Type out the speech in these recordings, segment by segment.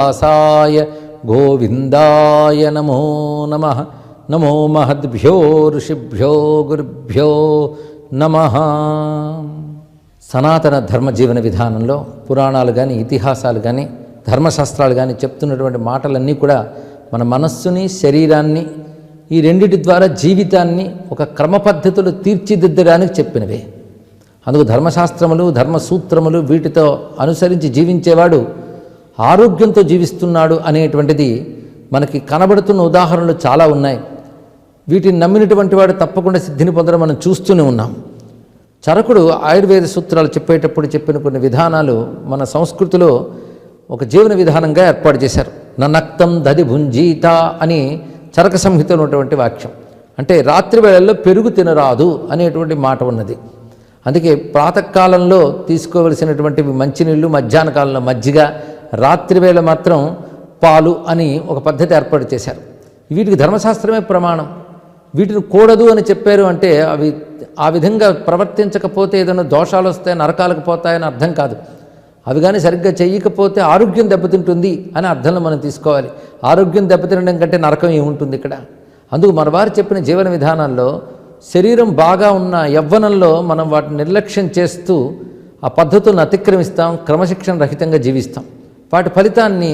దాసాయ గోవిందాయ నమో నమ. నమో మహద్భ్యో ఋషిభ్యో గురుభ్యో నమ. సనాతన ధర్మ జీవన విధానంలో పురాణాలు కానీ ఇతిహాసాలు కానీ ధర్మశాస్త్రాలు కానీ చెప్తున్నటువంటి మాటలన్నీ కూడా మన మనస్సుని శరీరాన్ని ఈ రెండిటి ద్వారా జీవితాన్ని ఒక క్రమ పద్ధతులు తీర్చిదిద్దడానికి చెప్పినవే. అందుకు ధర్మశాస్త్రములు ధర్మసూత్రములు వీటితో అనుసరించి జీవించేవాడు ఆరోగ్యంతో జీవిస్తున్నాడు అనేటువంటిది మనకి కనబడుతున్న ఉదాహరణలు చాలా ఉన్నాయి. వీటిని నమ్మినటువంటి వాడు తప్పకుండా సిద్ధిని పొందడం మనం చూస్తూనే ఉన్నాం. చరకుడు ఆయుర్వేద సూత్రాలు చెప్పేటప్పుడు చెప్పిన కొన్ని విధానాలు మన సంస్కృతిలో ఒక జీవన విధానంగా ఏర్పాటు చేశారు. ననక్తం దది భుంజీత అని చరక సంహిత ఉన్నటువంటి వాక్యం. అంటే రాత్రి వేళల్లో పెరుగు తినరాదు అనేటువంటి మాట ఉన్నది. అందుకే ప్రాతకాలంలో తీసుకోవలసినటువంటి మంచినీళ్ళు మధ్యాహ్న కాలంలో మజ్జిగ రాత్రివేళ మాత్రం పాలు అని ఒక పద్ధతి ఏర్పాటు చేశారు. వీటికి ధర్మశాస్త్రమే ప్రమాణం. వీటిని కూడదు అని చెప్పారు అంటే అవి ఆ విధంగా ప్రవర్తించకపోతే ఏదైనా దోషాలు వస్తాయి నరకాలకు పోతాయని అర్థం కాదు. అవి కానీ సరిగ్గా చేయకపోతే ఆరోగ్యం దెబ్బతింటుంది అని అర్థంలో మనం తీసుకోవాలి. ఆరోగ్యం దెబ్బతినడం కంటే నరకం ఏముంటుంది ఇక్కడ? అందుకు మన వారు చెప్పిన జీవన విధానాల్లో శరీరం బాగా ఉన్న యవ్వనంలో మనం వాటిని నిర్లక్ష్యం చేస్తూ ఆ పద్ధతులను అతిక్రమిస్తాం క్రమశిక్షణ రహితంగా జీవిస్తాం. వాటి ఫలితాన్ని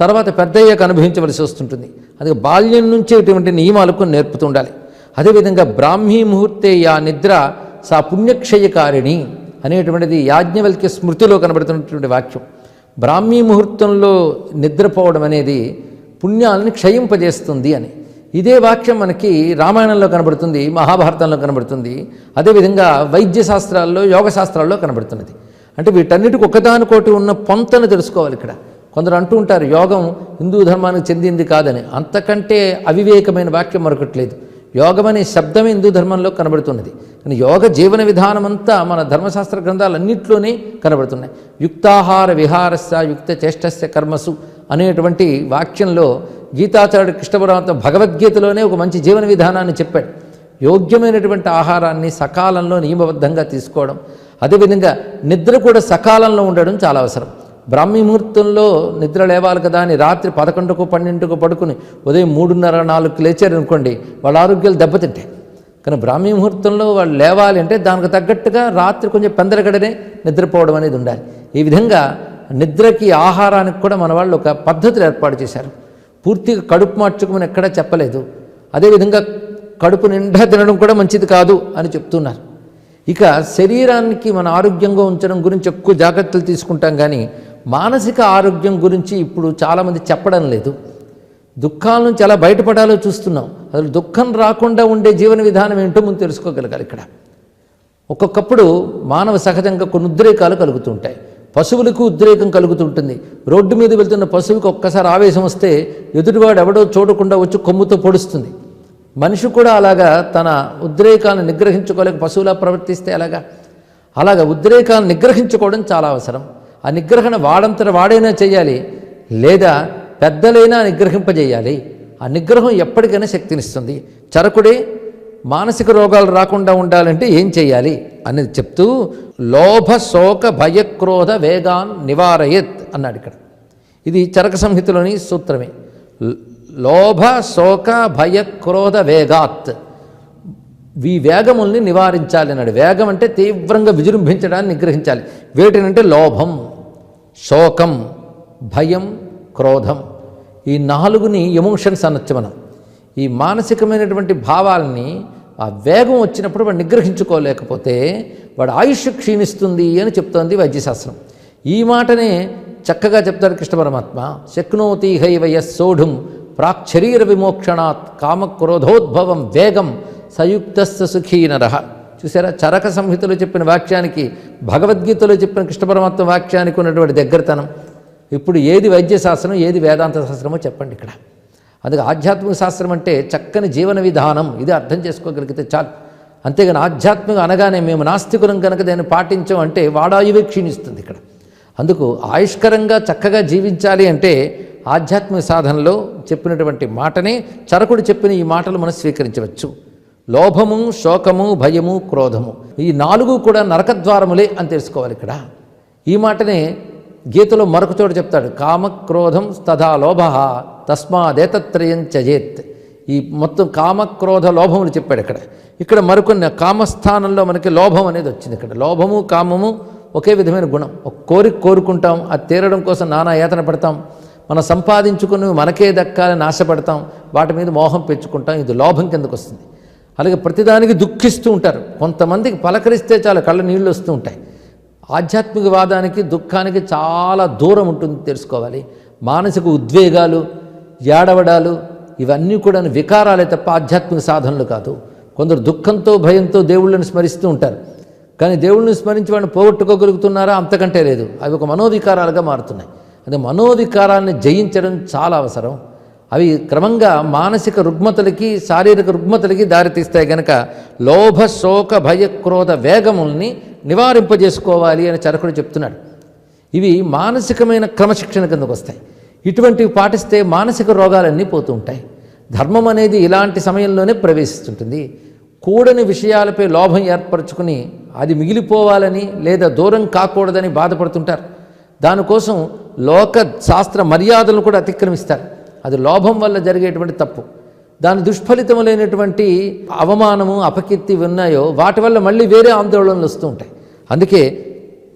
తర్వాత పెద్ద అయ్యాక అనుభవించవలసి వస్తుంటుంది. అందుకే బాల్యం నుంచే ఇటువంటి నియమాలకు నేర్పుతూ ఉండాలి. అదేవిధంగా బ్రాహ్మీ ముహూర్తే యా నిద్ర సా పుణ్యక్షయకారిణి అనేటువంటిది యాజ్ఞవల్క్య స్మృతిలో కనబడుతున్నటువంటి వాక్యం. బ్రాహ్మీ ముహూర్తంలో నిద్రపోవడం అనేది పుణ్యాలను క్షయింపజేస్తుంది అని. ఇదే వాక్యం మనకి రామాయణంలో కనబడుతుంది మహాభారతంలో కనబడుతుంది అదేవిధంగా వైద్య శాస్త్రాల్లో యోగ శాస్త్రాల్లో కనబడుతున్నది. అంటే వీటన్నిటికి ఒకదానికోటి ఉన్న పొంతను తెలుసుకోవాలి ఇక్కడ. కొందరు అంటూ ఉంటారు యోగం హిందూ ధర్మానికి చెందింది కాదని. అంతకంటే అవివేకమైన వాక్యం మరొకట్లేదు యోగం అనే శబ్దమే హిందూ ధర్మంలో కనబడుతున్నది. కానీ యోగ జీవన విధానం అంతా మన ధర్మశాస్త్ర గ్రంథాలన్నింటిలోనే కనబడుతున్నాయి. యుక్తాహార విహారస్య యుక్త చేష్టస్య కర్మసు అనేటువంటి వాక్యంలో గీతాచార్యుడు కృష్ణ భగవద్గీతలోనే ఒక మంచి జీవన విధానాన్ని చెప్పాడు. యోగ్యమైనటువంటి ఆహారాన్ని సకాలంలో నియమబద్ధంగా తీసుకోవడం అదేవిధంగా నిద్ర కూడా సకాలంలో ఉండడం చాలా అవసరం. బ్రాహ్మీ ముహూర్తంలో నిద్ర లేవాలి కదా అని రాత్రి పదకొండుకు పన్నెండుకు పడుకుని ఉదయం మూడున్నర నాలుగుకి లేచారు అనుకోండి వాళ్ళ ఆరోగ్యాలు దెబ్బతింటాయి. కానీ బ్రాహ్మీ ముహూర్తంలో వాళ్ళు లేవాలి అంటే దానికి తగ్గట్టుగా రాత్రి కొంచెం పెందరగడనే నిద్రపోవడం అనేది ఉండాలి. ఈ విధంగా నిద్రకి ఆహారానికి కూడా మన వాళ్ళు ఒక పద్ధతులు ఏర్పాటు చేశారు. పూర్తిగా కడుపు మార్చుకోమని ఎక్కడా చెప్పలేదు. అదేవిధంగా కడుపు నిండా తినడం కూడా మంచిది కాదు అని చెప్తున్నారు. ఇక శరీరానికి మన ఆరోగ్యంగా ఉంచడం గురించి ఎక్కువ జాగ్రత్తలు తీసుకుంటాం కానీ మానసిక ఆరోగ్యం గురించి ఇప్పుడు చాలామంది చెప్పడం లేదు. దుఃఖాల నుంచి ఎలా బయటపడాలో చూస్తున్నాం. అసలు దుఃఖం రాకుండా ఉండే జీవన విధానం ఏంటో ముందు తెలుసుకోగలగాలి ఇక్కడ. ఒక్కొక్కప్పుడు మానవ సహజంగా కొన్ని ఉద్రేకాలు కలుగుతుంటాయి. పశువులకు ఉద్రేకం కలుగుతుంటుంది. రోడ్డు మీద వెళ్తున్న పశువుకి ఒక్కసారి ఆవేశం వస్తే ఎదుటివాడు ఎవడో చూడకుండా వచ్చి కొమ్ముతో పొడుస్తుంది. మనిషి కూడా అలాగా తన ఉద్రేకాలను నిగ్రహించుకోలేక పశువులా ప్రవర్తిస్తే అలాగా అలాగా ఉద్రేకాలను నిగ్రహించుకోవడం చాలా అవసరం. ఆ నిగ్రహణ వాడంతట వాడైనా చేయాలి లేదా పెద్దలైనా నిగ్రహింపజేయాలి. ఆ నిగ్రహం ఎప్పటికైనా శక్తినిస్తుంది. చరకుడే మానసిక రోగాలు రాకుండా ఉండాలంటే ఏం చేయాలి అనేది చెప్తూ లోభ శోక భయక్రోధ వేగాన్ నివారయత్ అన్నాడు ఇక్కడ. ఇది చరక సంహితలోని సూత్రమే. లోభ శోక భయ క్రోధ వేగాత్. ఈ వేగముల్ని నివారించాలి అన్నాడు. వేగం అంటే తీవ్రంగా విజృంభించడాన్ని నిగ్రహించాలి. వేటినంటే లోభం శోకం భయం క్రోధం. ఈ నాలుగుని ఎమోషన్స్ అనొచ్చు మనం. ఈ మానసికమైనటువంటి భావాలని ఆ వేగం వచ్చినప్పుడు వాడు నిగ్రహించుకోలేకపోతే వాడు ఆయుష్ క్షీణిస్తుంది అని చెప్తోంది వైద్యశాస్త్రం. ఈ మాటనే చక్కగా చెప్తాడు కృష్ణ పరమాత్మ. శక్నోతి హైవయ సోఢుం ప్రాక్శరీర విమోక్షణాత్ కామక్రోధోద్భవం వేగం సయుక్తస్థ సుఖీ నరహ చూసారా? చరక సంహితలో చెప్పిన వాక్యానికి భగవద్గీతలో చెప్పిన కృష్ణ పరమాత్మ వాక్యానికి ఉన్నటువంటి దగ్గరతనం. ఇప్పుడు ఏది వైద్యశాస్త్రం ఏది వేదాంత శాస్త్రమో చెప్పండి ఇక్కడ. అందుకే ఆధ్యాత్మిక శాస్త్రం అంటే చక్కని జీవన విధానం. ఇది అర్థం చేసుకోగలిగితే చాలు. అంతేగాని ఆధ్యాత్మిక అనగానే మేము నాస్తికులం కనుక దాన్ని పాటించాం అంటే వాడాయువే క్షీణిస్తుంది ఇక్కడ. అందుకు ఆయుష్కరంగా చక్కగా జీవించాలి అంటే ఆధ్యాత్మిక సాధనలో చెప్పినటువంటి మాటనే చరకుడు చెప్పిన ఈ మాటలు మనం స్వీకరించవచ్చు. లోభము శోకము భయము క్రోధము. ఈ నాలుగు కూడా నరకద్వారములే అని తెలుసుకోవాలి ఇక్కడ. ఈ మాటనే గీతలో మరొక చోట చెప్తాడు. కామక్రోధం తథా లోభ తస్మాదేతత్రయం చజేత్ ఈ మొత్తం కామక్రోధ లోభములు చెప్పాడు ఇక్కడ. ఇక్కడ మరికొన్ని కామస్థానంలో మనకి లోభం అనేది వచ్చింది ఇక్కడ. లోభము కామము ఒకే విధమైన గుణం. ఒక కోరిక కోరుకుంటాం అది తీరడం కోసం నానా యాతన పడతాం. మనం సంపాదించుకుని మనకే దక్కాలని ఆశపడతాం వాటి మీద మోహం పెంచుకుంటాం ఇది లోభం కిందకు వస్తుంది. అలాగే ప్రతిదానికి దుఃఖిస్తూ ఉంటారు. కొంతమందికి పలకరిస్తే చాలా కళ్ళ నీళ్ళు వస్తూ ఉంటాయి. ఆధ్యాత్మికవాదానికి దుఃఖానికి చాలా దూరం ఉంటుంది తెలుసుకోవాలి. మానసిక ఉద్వేగాలు ఏడవడాలు ఇవన్నీ కూడా వికారాలే తప్ప ఆధ్యాత్మిక సాధనలు కాదు. కొందరు దుఃఖంతో భయంతో దేవుళ్ళని స్మరిస్తూ ఉంటారు. కానీ దేవుళ్ళని స్మరించి వాడిని పోగొట్టుకోగలుగుతున్నారా? అంతకంటే లేదు. అవి ఒక మనోవికారాలుగా మారుతున్నాయి. అది మనోవికారాన్ని జయించడం చాలా అవసరం. అవి క్రమంగా మానసిక రుగ్మతలకి శారీరక రుగ్మతలకి దారితీస్తాయి గనక లోభ శోక భయ క్రోధ వేగముల్ని నివారింపజేసుకోవాలి అని చరకుడు చెప్తున్నాడు. ఇవి మానసికమైన క్రమశిక్షణ కిందకు వస్తాయి. ఇటువంటివి పాటిస్తే మానసిక రోగాలన్నీ పోతూ ఉంటాయి. ధర్మం అనేది ఇలాంటి సమయంలోనే ప్రవేశిస్తుంటుంది. కూడని విషయాలపై లోభం ఏర్పరచుకుని అది మిగిలిపోవాలని లేదా దూరం కాకూడదని బాధపడుతుంటారు. దానికోసం లోక శాస్త్ర మర్యాదలను కూడా అతిక్రమిస్తారు. అది లోభం వల్ల జరిగేటువంటి తప్పు. దాని దుష్ఫలితములైనటువంటి అవమానము అపకీర్తి ఉన్నాయో వాటి వల్ల మళ్ళీ వేరే ఆందోళనలు వస్తూ ఉంటాయి. అందుకే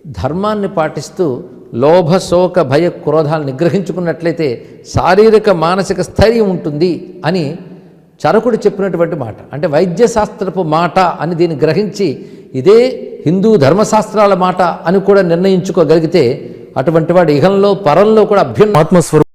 ధర్మాన్ని పాటిస్తూ లోభ శోక భయ క్రోధాలు నిగ్రహించుకున్నట్లయితే శారీరక మానసిక స్థైర్యం ఉంటుంది అని చరకుడు చెప్పినటువంటి మాట. అంటే వైద్యశాస్త్రపు మాట అని దీన్ని గ్రహించి ఇదే హిందూ ధర్మశాస్త్రాల మాట అని కూడా నిర్ణయించుకోగలిగితే అటువంటి వాడు ఇహంలో పరంలో కూడా అభ్యున్న ఆత్మస్వరూపం